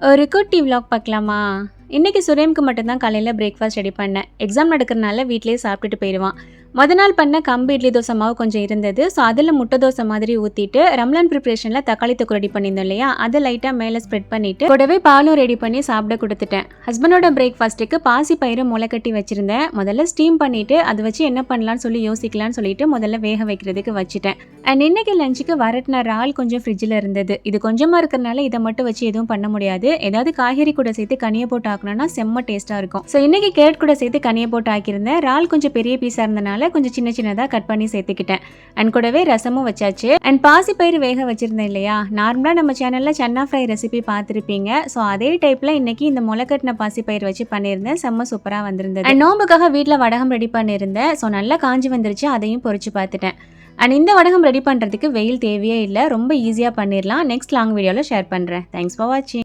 ஒரு குட்டி விலாக் பார்க்கலாமா? இன்னைக்கு சுரேம்க்கு மட்டும்தான் காலையில் பிரேக்ஃபாஸ்ட் ரெடி பண்ணேன். எக்ஸாம் நடக்கிறனால வீட்லேயே சாப்பிட்டுட்டு போயிடுவான் முத நாள் பண்ண கம்பு இட்லி தோசை மாவு கொஞ்சம் இருந்தது. ஸோ அதில் முட்டை தோசை மாதிரி ஊற்றிட்டு ரம்லான் ப்ரிப்ரேஷனில் தக்காளி தொக்கு ரெடி பண்ணியிருந்தோம் இல்லையா? அதை லைட்டாக மேலே ஸ்ப்ரெட் பண்ணிட்டு கூடவே பாலும் ரெடி பண்ணி சாப்பிட கொடுத்துட்டேன். ஹஸ்பண்டோட பிரேக்ஃபாஸ்ட்டுக்கு பாசி பயிறு முளை கட்டி வச்சுருந்தேன். முதல்ல ஸ்டீம் பண்ணிவிட்டு அதை வச்சு என்ன பண்ணலாம்னு சொல்லி யோசிக்கலாம்னு சொல்லிட்டு முதல்ல வேக வைக்கிறதுக்கு வச்சுட்டேன். அண்ட் இன்றைக்கி லஞ்சுக்கு வரட்டின இறால் கொஞ்சம் ஃப்ரிட்ஜில் இருந்தது. இது கொஞ்சமாக இருக்கிறனால இதை மட்டும் வச்சு எதுவும் பண்ண முடியாது. ஏதாவது காய்கறி கூட சேர்த்து கனியை போட்டு ஆக்கணும்னா செம்ம டேஸ்ட்டாக இருக்கும். ஸோ இன்றைக்கி கேட் கூட சேர்த்து கனியை போட்டு ஆக்கியிருந்தேன். இறால் கொஞ்சம் பெரிய பீஸாக இருந்தனால கொஞ்சம் சின்ன சின்னதாக கட் பண்ணி சேர்த்துக்கிட்டேன். அண்ட் கூடவே ரசமும் வச்சாச்சு. அண்ட் பாசி வேக வச்சிருந்தேன் இல்லையா? நார்மலாக நம்ம சேனலில் சன்னா ஃப்ரை ரெசிபி பார்த்துருப்பீங்க. ஸோ அதே டைப்பில் இன்னைக்கு இந்த முளைக்கட்டின பாசி பயிர் வச்சு பண்ணியிருந்தேன். செம்ம சூப்பராக வந்திருந்தது. அண்ட் நோம்புக்காக வீட்டில் வடகம் ரெடி பண்ணியிருந்தேன். ஸோ நல்லா காஞ்சி வந்துருச்சு. அதையும் பொறிச்சு பார்த்துட்டேன். அண்ட் இந்த வடகம் ரெடி பண்ணுறதுக்கு வெயில் தேவையே இல்லை. ரொம்ப ஈஸியாக பண்ணிடலாம் நெக்ஸ்ட் லாங் வீடியோவில் ஷேர் பண்ணுறேன் தேங்க்ஸ் ஃபார் வாட்சிங்